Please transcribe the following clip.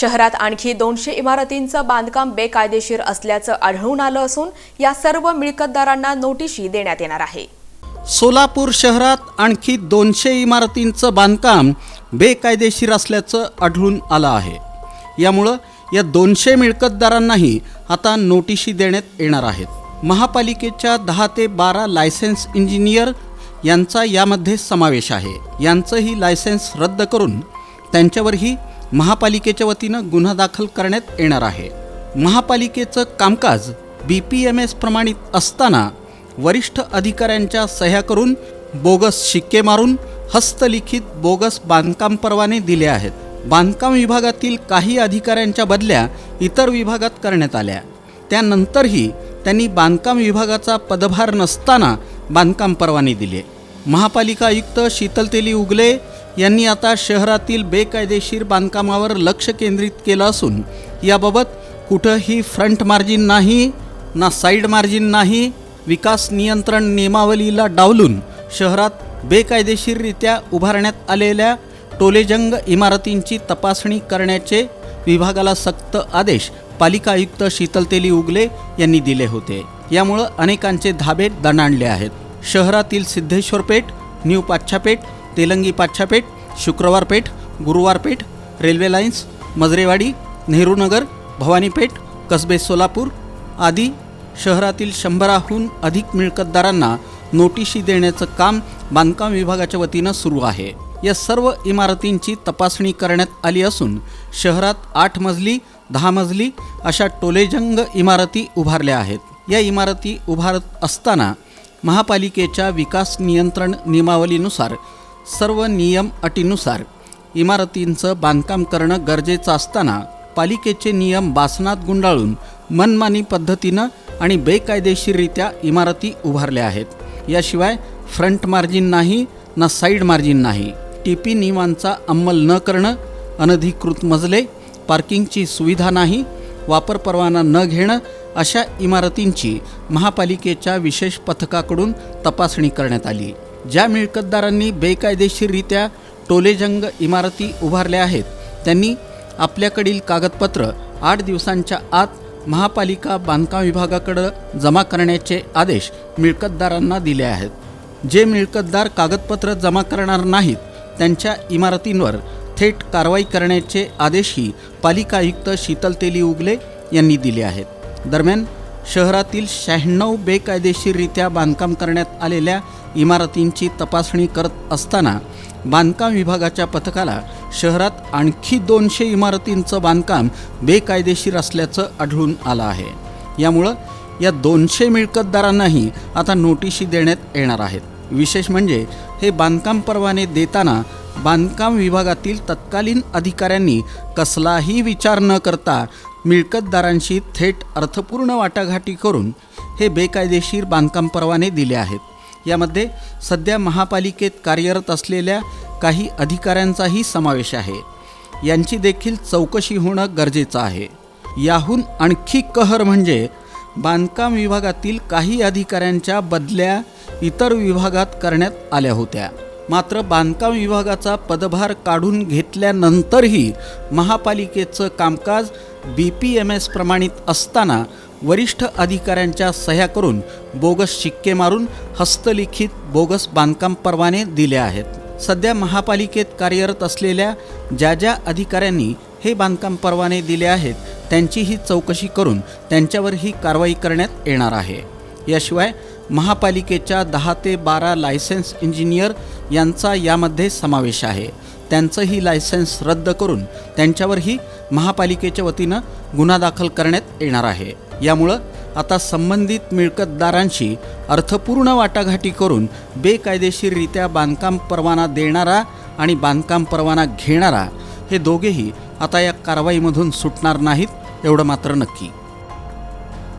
शहरात आणखी दोनशे इमारतींचं बांधकाम बेकायदेशीर असल्याचं आढळून आलं असून या सर्व मिळकतदारांना नोटीशी देण्यात येणार आहे. सोलापूर शहरात आणखी दोनशे इमारतींचं बांधकाम बेकायदेशीर असल्याचं आढळून आलं आहे. यामुळं या दोनशे मिळकतदारांनाही आता नोटिशी देण्यात येणार आहेत. महापालिकेच्या दहा ते बारा लायसन्स इंजिनियर यांचा यामध्ये समावेश आहे. यांचंही लायसन्स रद्द करून त्यांच्यावरही महापालिकेच्या वतीनं गुन्हा दाखल करण्यात येणार आहे. महापालिकेचं कामकाज बी पी एम एस प्रमाणित असताना वरिष्ठ अधिकाऱ्यांच्या सह्या करून बोगस शिक्के मारून हस्तलिखित बोगस बांधकाम परवाने दिले आहेत. बांधकाम विभागातील काही अधिकाऱ्यांच्या बदल्या इतर विभागात करण्यात आल्या. त्यानंतरही त्यांनी बांधकाम विभागाचा पदभार नसताना बांधकाम परवाने दिले. महापालिका आयुक्त शीतलतेली उगले यांनी आता शहरातील बेकायदेशीर बांधकामावर लक्ष केंद्रित केलं असून याबाबत कुठंही फ्रंट मार्जिन नाही ना साईड मार्जिन नाही विकास नियंत्रण नियमावलीला डावलून शहरात बेकायदेशीररित्या उभारण्यात आलेल्या टोलेजंग इमारतींची तपासणी करण्याचे विभागाला सक्त आदेश पालिका आयुक्त शीतलतेली उगले यांनी दिले होते. यामुळं अनेकांचे धाबे दणाणले आहेत. शहरातील Siddheshwar Peth new Pachhapeth Telangi Pachhapeth Shukrawar Peth Guruwar Peth railway lines Majrewadi Nehrunagar Bhavanipeth Kasbe Solapur आदी शहरातील शंभराहून अधिक मिळकतदारांना नोटिशी देण्याचं काम बांधकाम विभागाच्या वतीनं सुरू आहे. या सर्व इमारतींची तपासणी करण्यात आली असून शहरात आठ मजली दहा मजली अशा टोलेजंग इमारती उभारल्या आहेत. या इमारती उभारत असताना महापालिकेच्या विकास नियंत्रण नियमावलीनुसार सर्व नियम अटीनुसार इमारतींचं बांधकाम करणं गरजेचं असताना पालिकेचे नियम बासनात गुंडाळून मनमानी पद्धतीनं आणि बेकायदेशीररित्या इमारती उभारल्या आहेत. याशिवाय फ्रंट मार्जिन नाही ना साईड मार्जिन नाही. टी पी नियमांचा अंमल न करणं अनधिकृत मजले पार्किंगची सुविधा नाही वापर परवाना न घेणं अशा इमारतींची महापालिकेच्या विशेष पथकाकडून तपासणी करण्यात आली. ज्या मिळकतदारांनी बेकायदेशीररित्या टोलेजंग इमारती उभारल्या आहेत त्यांनी आपल्याकडील कागदपत्र आठ दिवसांच्या आत महापालिका बांधकाम विभागाकडं जमा करण्याचे आदेश मिळकतदारांना दिले आहेत. जे मिळकतदार कागदपत्र जमा करणार नाहीत त्यांच्या इमारतींवर थेट कारवाई करण्याचे आदेशही पालिका आयुक्त शीतल तेली उगले यांनी दिले आहेत. दरम्यान शहरातील शहाण्णव बेकायदेशीररित्या बांधकाम करण्यात आलेल्या इमारतींची तपासणी करत असताना बांधकाम विभागाच्या पथकाला शहरात आणखी दोनशे इमारतींचं बांधकाम बेकायदेशीर असल्याचं आढळून आलं आहे. यामुळं या दोनशे मिळकतदारांनाही आता नोटिशी देण्यात येणार आहेत. विशेष म्हणजे हे बांधकाम परवाने देताना बांधकाम विभागातील तत्कालीन अधिकाऱ्यांनी कसलाही विचार न करता मिळकतदारांशी थेट अर्थपूर्ण वाटाघाटी करून हे बेकायदेशीर बांधकाम परवाने दिले आहेत. यामध्ये सध्या महापालिकेत कार्यरत असलेल्या काही अधिकाऱ्यांचाही समावेश आहे. यांची देखील चौकशी होणं गरजेचं आहे. याहून आणखी कहर म्हणजे बांधकाम विभागातील काही अधिकाऱ्यांच्या बदल्या इतर विभागात करण्यात आल्या होत्या. मात्र बांधकाम विभागाचा पदभार काढून घेतल्यानंतरही महापालिकेचं कामकाज बी पी एम एस प्रमाणित असताना वरिष्ठ अधिकाऱ्यांच्या सह्या करून बोगस शिक्के मारून हस्तलिखित बोगस बांधकाम परवाने दिले आहेत. सध्या महापालिकेत कार्यरत असलेल्या ज्या ज्या अधिकाऱ्यांनी हे बांधकाम परवाने दिले आहेत त्यांचीही चौकशी करून त्यांच्यावरही कारवाई करण्यात येणार आहे. याशिवाय महापालिकेच्या दहा ते बारा लायसन्स इंजिनियर यांचा यामध्ये समावेश आहे. त्यांचंही लायसन्स रद्द करून त्यांच्यावरही महापालिकेच्या वतीनं गुन्हा दाखल करण्यात येणार आहे. यामुळं आता संबंधित मिळकतदारांशी अर्थपूर्ण वाटाघाटी करून बेकायदेशीररित्या बांधकाम परवाना देणारा आणि बांधकाम परवाना घेणारा हे दोघेही आता या कारवाईमधून सुटणार नाहीत एवढं मात्र नक्की.